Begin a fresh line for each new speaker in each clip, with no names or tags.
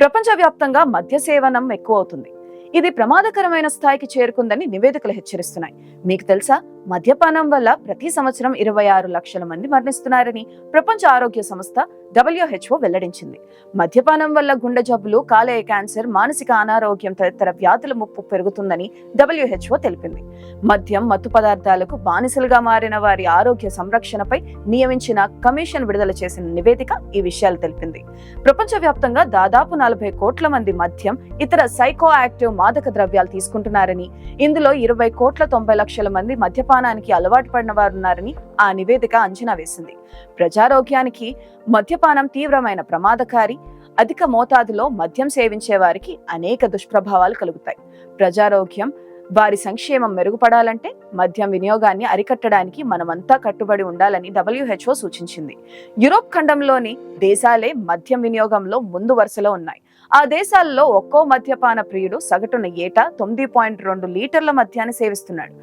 ప్రపంచవ్యాప్తంగా మద్య సేవనం ఎక్కువ అవుతుంది ఇది ప్రమాదకరమైన స్థాయికి చేరుకుందని నివేదికలు హెచ్చరిస్తున్నాయి. మీకు తెలుసా? మద్యపానం వల్ల ప్రతి సంవత్సరం ఇరవై ఆరు లక్షల మంది మరణిస్తున్నారని ప్రపంచ ఆరోగ్య సంస్థ డబ్ల్యూహెచ్ఓ వెల్లడించింది. మద్యపానం వల్ల గుండె జబ్బులు కాలేయ క్యాన్సర్ మానసిక అనారోగ్యం తదితర వ్యాధుల ముప్పు పెరుగుతుందని డబ్ల్యూహెచ్ఓ తెలిపింది. మద్యం మత్తు పదార్థాలకు బానిసలుగా మారిన వారి ఆరోగ్య సంరక్షణపై నియమించిన కమిషన్ విడుదల చేసిన నివేదిక ఈ విషయాలు తెలిపింది. ప్రపంచవ్యాప్తంగా దాదాపు నలభై కోట్ల మంది మద్యం ఇతర సైకో యాక్టివ్ మాదక ద్రవ్యాలు తీసుకుంటున్నారని ఇందులో ఇరవై కోట్ల తొంభై లక్షల మంది మద్యపానానికి అలవాటు పడిన వారు ఉన్నారని ఆ నివేదిక అంచనా వేసింది. ప్రజారోగ్యానికి మద్యపానం తీవ్రమైన ప్రమాదకారి అధిక మోతాదులో మద్యం సేవించే వారికి అనేక దుష్ప్రభావాలు కలుగుతాయి. ప్రజారోగ్యం వారి సంక్షేమం మెరుగుపడాలంటే మద్యం వినియోగాన్ని అరికట్టడానికి మనమంతా కట్టుబడి ఉండాలని డబ్ల్యూహెచ్ఓ సూచించింది. యూరోప్ ఖండంలోని దేశాలే మద్యం వినియోగంలో ముందు వరుసలో ఉన్నాయి. ఆ దేశాల్లో ఒక్కో మద్యపాన ప్రియుడు సగటున ఏటా తొమ్మిది పాయింట్ రెండు లీటర్ల మద్యాన్ని సేవిస్తున్నాడు.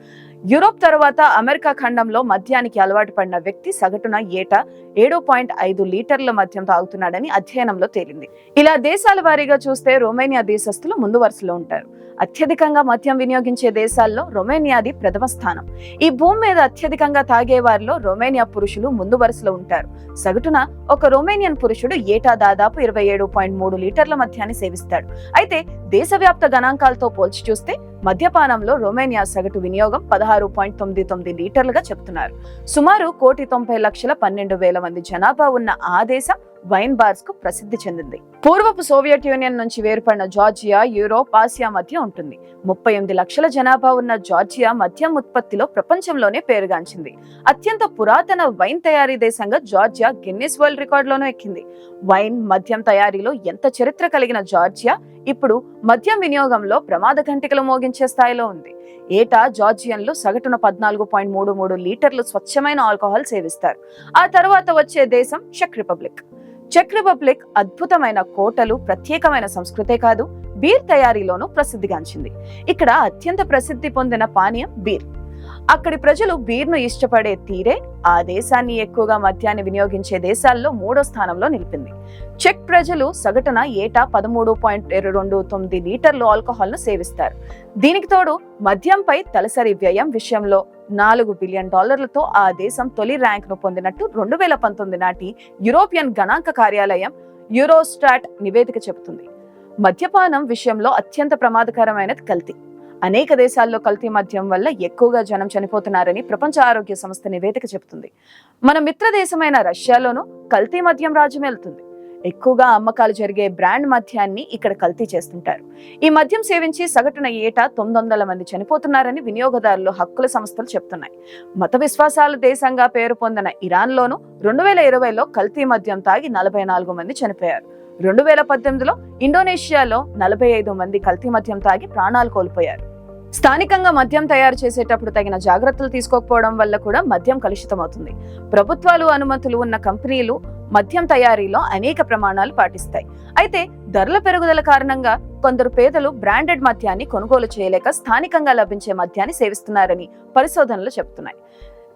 యూరోప్ తర్వాత అమెరికా ఖండంలో మద్యానికి అలవాటు పడిన వ్యక్తి సగటున ఏటా ఏడు పాయింట్ ఐదు లీటర్ల మద్యం తాగుతున్నాడని అధ్యయనంలో తేలింది. ఇలా దేశాల వారీగా చూస్తే రొమేనియా దేశస్తులు ముందు వరుసలో ఉంటారు. అత్యధికంగా మద్యం వినియోగించే దేశాల్లో రొమేనియాది ప్రథమ స్థానం. ఈ భూమి మీద అత్యధికంగా తాగే వారిలో రొమేనియా పురుషులు ముందు వరుసలో ఉంటారు. సగటున ఒక రొమేనియన్ పురుషుడు ఏటా దాదాపు ఇరవై ఏడు పాయింట్ మూడు లీటర్ల మద్యాన్ని సేవిస్తాడు. అయితే దేశవ్యాప్త గణాంకాలతో పోల్చి చూస్తే మద్యపానంలో రొమేనియా సగటు వినియోగం పదహారు పాయింట్ తొమ్మిది తొమ్మిది లీటర్లుగా చెప్తున్నారు. సుమారు కోటి తొంభై లక్షల పన్నెండు వేల మంది జనాభా ఉన్న ఆ దేశం వైన్ బార్స్కు ప్రసిద్ధి చెందింది. పూర్వపు సోవియట్ యూనియన్ నుంచి వేరుపడిన జార్జియా యూరోప్ ఆసియా మధ్య ఉంటుంది. ముప్పై ఎనిమిది లక్షల జనాభా ఉన్న జార్జియా మద్యం ఉత్పత్తిలో ప్రపంచంలోనే పేరుగాంచింది. అత్యంత పురాతన వైన్ తయారీ దేశంగా జార్జియా గిన్నిస్ వరల్డ్ రికార్డులోనూ ఎక్కింది. వైన్ మద్యం తయారీలో ఎంత చరిత్ర కలిగిన జార్జియా ఇప్పుడు మద్యం వినియోగంలో ప్రమాద గంటికలు మోగించే స్థాయిలో ఉంది. ఏటా జార్జియన్లు సగటున పద్నాలుగు పాయింట్ మూడు మూడు లీటర్లు స్వచ్ఛమైన ఆల్కహాల్ సేవిస్తారు. ఆ తర్వాత వచ్చే దేశం చెక్ రిపబ్లిక్. చెక్ రిపబ్లిక్ అద్భుతమైన కోటలు ప్రత్యేకమైన సంస్కృతే కాదు బీర్ తయారీలోనూ ప్రసిద్ధిగాంచింది. ఇక్కడ అత్యంత ప్రసిద్ధి పొందిన పానీయం బీర్. అక్కడి ప్రజలు బీర్ను ఇష్టపడే తీరే ఆ దేశాన్ని ఎక్కువగా మద్యాన్ని వినియోగించే దేశాల్లో మూడో స్థానంలో నిలిపింది. చెక్ ప్రజలు సగటున ఏటా పదమూడు పాయింట్ రెండు తొమ్మిది లీటర్లు ఆల్కహాల్ను సేవిస్తారు. దీనికి తోడు మద్యంపై తలసరి వ్యయం విషయంలో నాలుగు బిలియన్ డాలర్లతో ఆ దేశం తొలి ర్యాంక్ను పొందినట్టు రెండు వేల పంతొమ్మిది నాటి యూరోపియన్ గణాంక కార్యాలయం యూరోస్టాట్ నివేదిక చెబుతుంది. మద్యపానం విషయంలో అత్యంత ప్రమాదకరమైనది కల్తీ. అనేక దేశాల్లో కల్తీ మద్యం వల్ల ఎక్కువగా జనం చనిపోతున్నారని ప్రపంచ ఆరోగ్య సంస్థ నివేదిక చెబుతుంది. మన మిత్ర దేశమైన రష్యాలోనూ కల్తీ మద్యం రాజ్యమేలుతుంది. ఎక్కువగా అమ్మకాలు జరిగే బ్రాండ్ మద్యాన్ని ఇక్కడ కల్తీ చేస్తుంటారు. ఈ మద్యం సేవించి సగటున ఏటా తొమ్మిది వందల మంది చనిపోతున్నారని వినియోగదారులు హక్కుల సంస్థలు చెప్తున్నాయి. మత విశ్వాసాల దేశంగా పేరు పొందిన ఇరాన్లోనూ రెండు వేల ఇరవైలో కల్తీ మద్యం తాగి నలభై నాలుగు మంది చనిపోయారు. రెండు వేల పద్దెనిమిదిలో ఇండోనేషియాలో నలభై ఐదు మంది కల్తీ మద్యం తాగి ప్రాణాలు కోల్పోయారు. స్థానికంగా మద్యం తయారు చేసేటప్పుడు తగిన జాగ్రత్తలు తీసుకోకపోవడం వల్ల కూడా మద్యం కలుషితమవుతుంది. ప్రభుత్వాలు అనుమతులు ఉన్న కంపెనీలు మద్యం తయారీలో అనేక ప్రమాణాలు పాటిస్తాయి. అయితే ధరల పెరుగుదల కారణంగా కొందరు పేదలు బ్రాండెడ్ మద్యాన్ని కొనుగోలు చేయలేక స్థానికంగా లభించే మద్యాన్ని సేవిస్తున్నారని పరిశోధనలు చెబుతున్నాయి.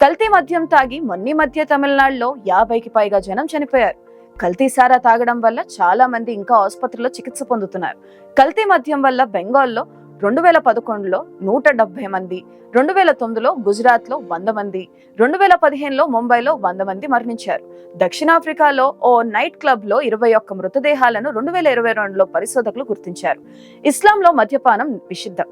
కల్తీ మద్యం తాగి మొన్ని మధ్య తమిళనాడులో యాభైకి పైగా జనం చనిపోయారు. కల్తీ సారా తాగడం వల్ల చాలా మంది ఇంకా ఆసుపత్రిలో చికిత్స పొందుతున్నారు. కల్తీ మద్యం వల్ల బెంగాల్లో రెండు వేల పదకొండులో నూట డెబ్బై మంది రెండు వేల తొమ్మిదిలో గుజరాత్లో వంద మంది రెండు వేల పదిహేనులో ముంబైలో వంద మంది మరణించారు. దక్షిణాఫ్రికాలో ఓ నైట్ క్లబ్లో ఇరవై ఒక్క మృతదేహాలను రెండు వేల ఇరవై రెండులో పరిశోధకులు గుర్తించారు. ఇస్లాంలో మద్యపానం నిషిద్ధం.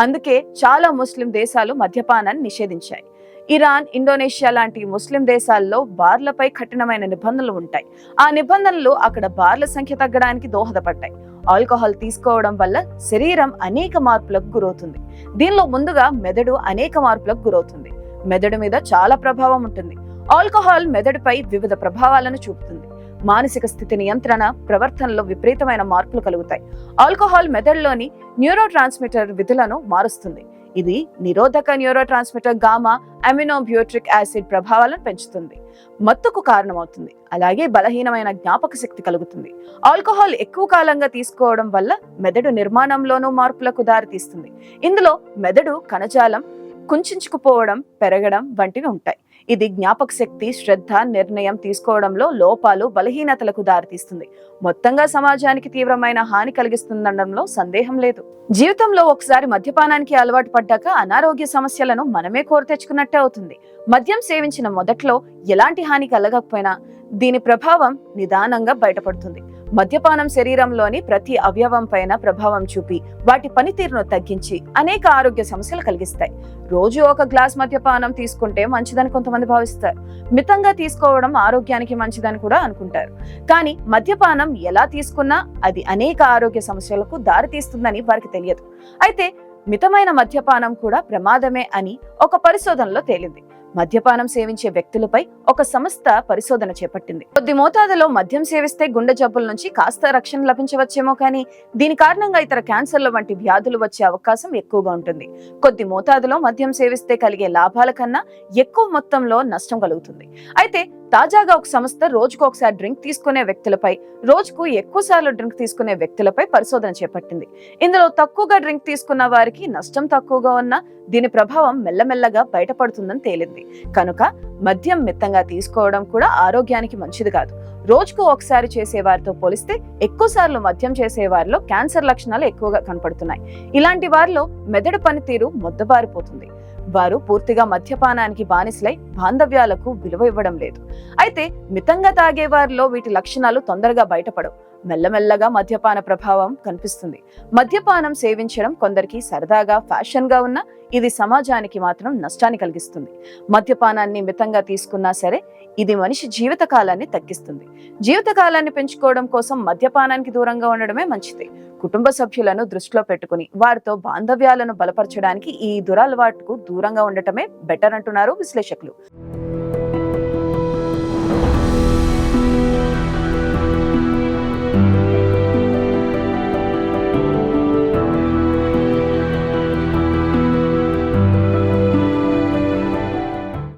అందుకే చాలా ముస్లిం దేశాలు మద్యపానాన్ని నిషేధించాయి. ఇరాన్ ఇండోనేషియా లాంటి ముస్లిం దేశాల్లో బార్లపై కఠినమైన నిబంధనలు ఉంటాయి. ఆ నిబంధనలు అక్కడ బార్ల సంఖ్య తగ్గడానికి దోహదపడ్డాయి. ఆల్కహాల్ తీసుకోవడం వల్ల శరీరం అనేక మార్పులకు గురవుతుంది. దీనిలో ముందుగా మెదడు అనేక మార్పులకు గురవుతుంది. మెదడు మీద చాలా ప్రభావం ఉంటుంది. ఆల్కహాల్ మెదడుపై వివిధ ప్రభావాలను చూపుతుంది. మానసిక స్థితి నియంత్రణ ప్రవర్తనలో విపరీతమైన మార్పులు కలుగుతాయి. ఆల్కహాల్ మెదడులోని న్యూరో ట్రాన్స్మిటర్ విధులను మారుస్తుంది. ఇది నిరోధక neurotransmitter gamma aminobutyric acid ప్రభావాలను పెంచుతుంది. మత్తుకు కారణమవుతుంది. అలాగే బలహీనమైన జ్ఞాపక శక్తి కలుగుతుంది. ఆల్కహాల్ ఎక్కువ కాలంగా తీసుకోవడం వల్ల మెదడు నిర్మాణంలోనూ మార్పులకు దారితీస్తుంది. ఇందులో మెదడు కణజాలం కుంచుకుపోవడం పెరగడం వంటివి ఉంటాయి. ఇది జ్ఞాపక శక్తి శ్రద్ధ నిర్ణయం తీసుకోవడంలో లోపాలు బలహీనతలకు దారితీస్తుంది. మొత్తంగా సమాజానికి తీవ్రమైన హాని కలిగిస్తుందనడంలో సందేహం లేదు. జీవితంలో ఒకసారి మద్యపానానికి అలవాటు పడ్డాక అనారోగ్య సమస్యలను మనమే కోరి తెచ్చుకున్నట్టే అవుతుంది. మద్యం సేవించిన మొదట్లో ఎలాంటి హాని కలగకపోయినా దీని ప్రభావం నిదానంగా బయటపడుతుంది. మద్యపానం శరీరంలోని ప్రతి అవయవం పైన ప్రభావం చూపి వాటి పనితీరును తగ్గించి అనేక ఆరోగ్య సమస్యలు కలిగిస్తాయి. రోజు ఒక గ్లాస్ మద్యపానం తీసుకుంటే మంచిదని కొంతమంది భావిస్తారు. మితంగా తీసుకోవడం ఆరోగ్యానికి మంచిదని కూడా అనుకుంటారు. కానీ మద్యపానం ఎలా తీసుకున్నా అది అనేక ఆరోగ్య సమస్యలకు దారితీస్తుందని వారికి తెలియదు. అయితే మితమైన మద్యపానం కూడా ప్రమాదమే అని ఒక పరిశోధనలో తేలింది. మద్యపానం సేవించే వ్యక్తులపై ఒక సంస్థ పరిశోధన చేపట్టింది. కొద్ది మోతాదులో మద్యం సేవిస్తే గుండె జబ్బుల నుంచి కాస్త రక్షణ లభించవచ్చేమో కానీ దీని కారణంగా ఇతర క్యాన్సర్ల వంటి వ్యాధులు వచ్చే అవకాశం ఎక్కువగా ఉంటుంది. కొద్ది మోతాదులో మద్యం సేవిస్తే కలిగే లాభాల కన్నా ఎక్కువ మొత్తంలో నష్టం కలుగుతుంది. అయితే తాజాగా ఒక సంస్థ రోజుకు ఒకసారి డ్రింక్ తీసుకునే వ్యక్తులపై రోజుకు ఎక్కువ సార్లు డ్రింక్ తీసుకునే వ్యక్తులపై పరిశోధన చేపట్టింది. ఇందులో తక్కువగా డ్రింక్ తీసుకున్న వారికి నష్టం తక్కువగా ఉన్న దీని ప్రభావం మెల్లమెల్లగా బయటపడుతుందని తేలింది. కనుక మద్యం మిత్తంగా తీసుకోవడం కూడా ఆరోగ్యానికి మంచిది కాదు. రోజుకు ఒకసారి చేసే వారితో పోలిస్తే ఎక్కువ సార్లు మద్యం చేసే వారిలో క్యాన్సర్ లక్షణాలు ఎక్కువగా కనపడుతున్నాయి. ఇలాంటి వారిలో మెదడు పనితీరు మొద్దబారిపోతుంది. వారు పూర్తిగా మద్యపానానికి బానిసలై బాంధవ్యాలకు విలువ ఇవ్వడం లేదు. అయితే మితంగా తాగే వారిలో వీటి లక్షణాలు తొందరగా బయటపడవు. మెల్లమెల్లగా మద్యపాన ప్రభావం కనిపిస్తుంది. మద్యపానం సేవించడం కొందరికి సరదాగా ఫ్యాషన్గా ఉన్న ఇది సమాజానికి మాత్రం నష్టాన్ని కలిగిస్తుంది. మద్యపానాన్ని మితంగా తీసుకున్నా సరే ఇది మనిషి జీవితకాలాన్ని తగ్గిస్తుంది. జీవిత కాలాన్ని పెంచుకోవడం కోసం మద్యపానానికి దూరంగా ఉండడమే మంచిది. కుటుంబ సభ్యులను దృష్టిలో పెట్టుకుని వారితో బాంధవ్యాలను బలపరచడానికి ఈ దురలవాటుకు దూరంగా ఉండటమే బెటర్ అంటున్నారు విశ్లేషకులు.